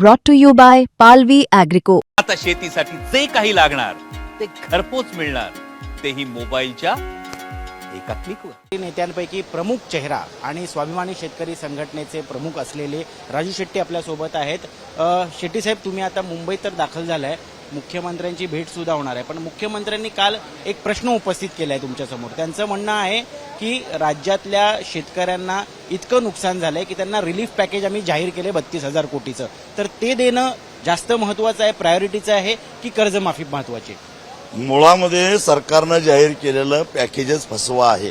brought to you by Palvi Agrico. आता शेतीसाठी जे काही लागणार ते घरपोच मिळणार. तेही मोबाईलच्या एका क्लिकवर नेत्यांपैकी प्रमुख चेहरा आणि स्वाभिमानी शेतकरी संघटनेचे प्रमुख असलेले राजू शेट्टी आपल्यासोबत आहेत. अ, शेट्टी साहेब तुम्ही आता मुंबईत तर दाखल झालाय. मुख्यमंत्र्यांची भेट सुद्धा होणार आहे. पण मुख्यमंत्र्यांनी काल एक प्रश्न उपस्थित केला आहे तुमच्यासमोर. त्यांचं म्हणणं आहे की राज्यातल्या शेतकऱ्यांना इतकं नुकसान झालंय की त्यांना रिलीफ पॅकेज आम्ही जाहीर केले बत्तीस हजार कोटीचं. तर ते देणं जास्त महत्वाचं आहे प्रायोरिटीचं आहे की कर्जमाफी महत्वाची? मुळामध्ये सरकारनं जाहीर केलेलं पॅकेजेस फसवा आहे.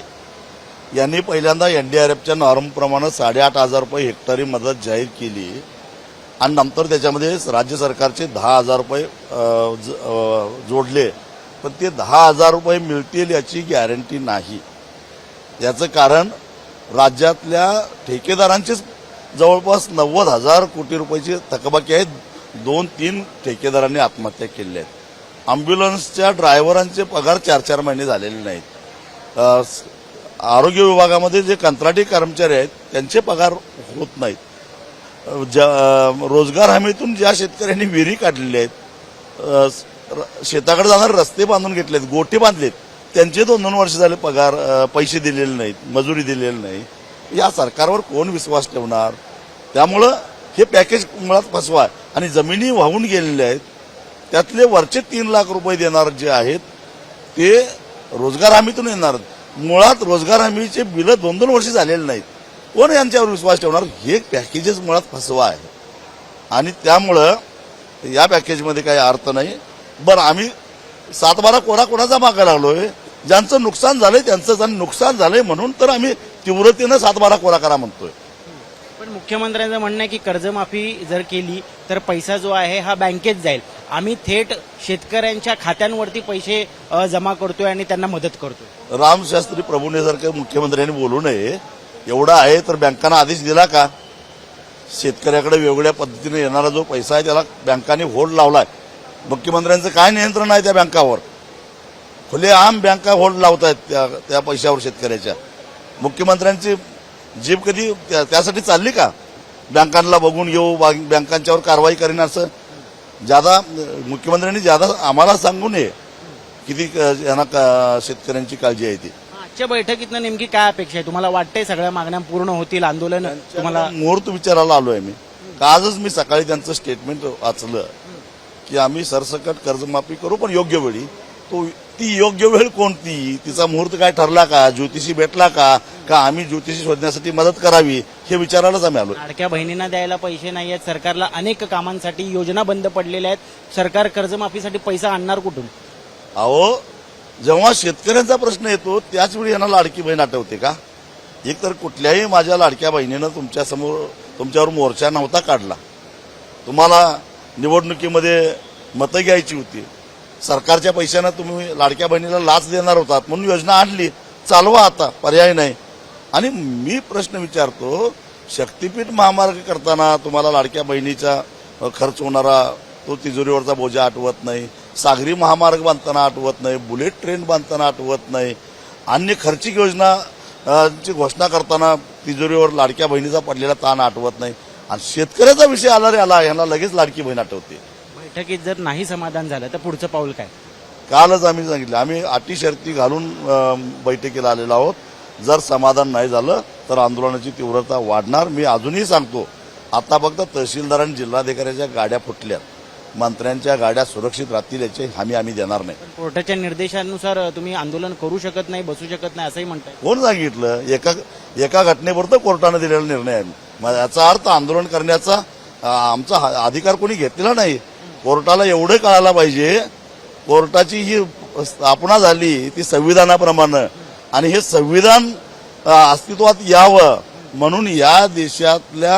यांनी पहिल्यांदा एनडीआरएफच्या नॉर्मप्रमाणे साडेआठ हजार रुपये हेक्टरी मदत जाहीर केली. आणि नंतर त्याच्यामध्ये राज्य सरकारचे दहा हजार रुपये ज- जोडले. पण ते दहा हजार रुपये मिळतील याची गॅरंटी नाही. याचं कारण राज्यातल्या ठेकेदारांचेच जवळपास नव्वद हजार कोटी रुपयाची थकबाकी आहेत. दोन तीन ठेकेदारांनी आत्महत्या केल्या आहेत. ॲम्ब्युलन्सच्या ड्रायव्हरांचे पगार चार चार महिने झालेले नाहीत. आरोग्य विभागामध्ये जे कंत्राटी कर्मचारी आहेत त्यांचे पगार होत नाहीत. ज्या- रोजगार हमीतून ज्या शेतकऱ्यांनी विहिरी काढलेल्या आहेत र- शेताकडे जाणारे रस्ते बांधून घेतलेत गोटे बांधलेत त्यांचे दोन दोन वर्ष झाले पगार पैसे दिलेले नाहीत मजुरी दिलेली नाही. या सरकारवर कोण विश्वास ठेवणार? त्यामुळं हे पॅकेज मुळात फसवा आणि जमिनी वाहून गेलेल्या आहेत. त्यातले वरचे तीन लाख रुपये देणार जे आहेत ते रोजगार हमीतून येणार. मुळात रोजगार हमीचे बिलं दोन दोन वर्ष झालेले नाहीत. कोण यांच्यावर विश्वास ठेवणार? हे पॅकेजेस मुळात फसवा आहे. आणि त्यामुळं या पॅकेजमध्ये काही अर्थ नाही. बरं आम्ही सातबारा कोणा कोणाचा मागा लागलोय? ज्यांचं नुकसान झालंय त्यांचं जण नुकसान झालंय म्हणून तर आम्ही तीव्रतेनं सातबारा कोरा करा म्हणतोय. पण मुख्यमंत्र्यांचं म्हणणं आहे की कर्जमाफी जर केली तर पैसा जो आहे हा बँकेत जाईल. आम्ही थेट शेतकऱ्यांच्या खात्यांवरती पैसे जमा करतोय आणि त्यांना मदत करतोय. रामशास्त्री प्रभूनेसारख्या मुख्यमंत्र्यांनी बोलू नये. एवढा आहे तर बँकांना आदेश दिला का? शेतकऱ्याकडे वेगवेगळ्या पद्धतीने येणारा जो पैसा आहे त्याला बँकांनी होल्ड लावलाय. मुख्यमंत्र्यांचं काय नियंत्रण आहे त्या बँकावर? खुले आम बँका होल्ड लावत आहेत त्या त्या पैशावर शेतकऱ्याच्या. मुख्यमंत्र्यांची जीप कधी त्या- त्यासाठी चालली का? बँकांना बघून घेऊ बा- बँकांच्यावर कारवाई करेन असं. ज्यादा मुख्यमंत्र्यांनी ज्यादा आम्हाला सांगू नये किती क- यांना का- शेतकऱ्यांची काळजी आहे ती. आजच्या बैठकीतनं नेमकी काय अपेक्षा आहे? तुम्हाला वाटतंय सगळ्या मागण्या पूर्ण होतील आंदोलन तुम्हाला मुहूर्त विचारायला आलोय मी. का आजच मी सकाळी त्यांचं स्टेटमेंट वाचलं? की आम्ही सरसकट कर्जमाफी करू पण योग्य वेळी. तो ती योग्य वेळ कोणती? तिचा मुहूर्त काय ठरला का? ज्योतिषी भेटला का? का आम्ही ज्योतिषी शोधण्यासाठी मदत करावी? हे विचारायलाच आम्ही आलो लाडक्या बहिणींना द्यायला पैसे नाही आहेत. सरकारला अनेक कामांसाठी योजना बंद पडलेल्या आहेत. सरकार कर्जमाफीसाठी पैसा आणणार कुठून? अहो जेव्हा शेतकऱ्यांचा प्रश्न येतो त्याचवेळी यांना लाडकी बहीण आठवते का? एक तर कुठल्याही माझ्या लाडक्या बहिणीनं तुमच्यासमोर तुमच्यावर मोर्चा नव्हता काढला. तुम्हाला निवडणुकीमध्ये मतं घ्यायची होती. सरकारच्या पैशानं तुम्ही लाडक्या बहिणीला लाच देणार होतात म्हणून योजना आणली. चालवा आता पर्याय नाही. आणि मी प्रश्न विचारतो शक्तीपीठ महामार्ग करताना तुम्हाला लाडक्या बहिणीचा खर्च होणारा तो तिजोरीवरचा बोजा आठवत नाही. सागरी महामार्ग बांधताना आठवत नाही बुलेट ट्रेन बांधताना आठवत नाही. अन्य खर्चिक योजना ची घोषणा करताना तिजोरीवर लाडक्या बहिणीचा पडलेला ताण आठवत नाही. आणि शेतकऱ्याचा विषय आला रे आला यांना लगेच लाडकी बहीण आठवते. बैठकीत जर नाही समाधान झालं तर पुढचं पाऊल काय? कालच आम्ही सांगितलं आम्ही अटी शर्ती घालून बैठकीला आलेलो आहोत. जर समाधान नाही झालं तर आंदोलनाची तीव्रता वाढणार. मी अजूनही सांगतो आता फक्त तहसीलदार आणि जिल्हाधिकाऱ्याच्या गाड्या फुटल्या मंत्र्यांच्या गाड्या सुरक्षित राहतील याची हमी आम्ही देणार नाही. कोर्टाच्या निर्देशानुसार तुम्ही आंदोलन करू शकत नाही बसू शकत नाही असंही म्हणताय. कोण सांगितलं? एका एका घटनेपुरतं कोर्टानं दिलेला निर्णय आहे. याचा अर्थ आंदोलन करण्याचा आमचा अधिकार कोणी घेतलेला नाही. कोर्टाला एवढं कळायला पाहिजे कोर्टाची ही स्थापना झाली ती संविधानाप्रमाणे. आणि हे संविधान अस्तित्वात यावं. म्हणून या देशातल्या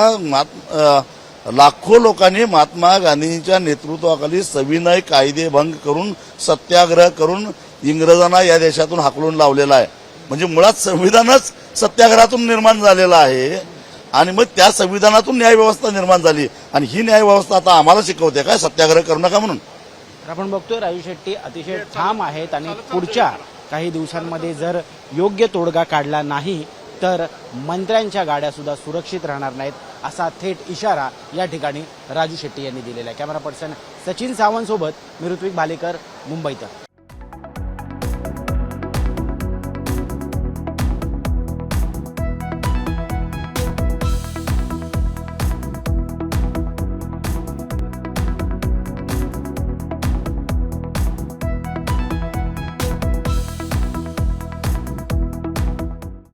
लाखो लोकांनी महात्मा गांधींच्या नेतृत्वाखाली सविनय कायदेभंग करून सत्याग्रह करून इंग्रजांना या देशातून हाकलून लावलेला आहे. म्हणजे मुळात संविधानच सत्याग्रहातून निर्माण झालेलं आहे आणि मग त्या संविधानातून न्यायव्यवस्था निर्माण झाली. आणि ही न्यायव्यवस्था आता आम्हाला शिकवते काय? सत्याग्रह करू नका म्हणून? आपण बघतोय राजू शेट्टी अतिशय ठाम आहेत आणि पुढच्या काही दिवसांमध्ये जर योग्य तोडगा काढला नाही तर मंत्र्यांच्या गाड्या सुद्धा सुरक्षित राहणार नाहीत. असा थेट इशारा या ठिकाणी राजू शेट्टी यांनी दिलेला आहे. कॅमेरा पर्सन सचिन सावंतसोबत मी ऋत्विक भालेकर मुंबईत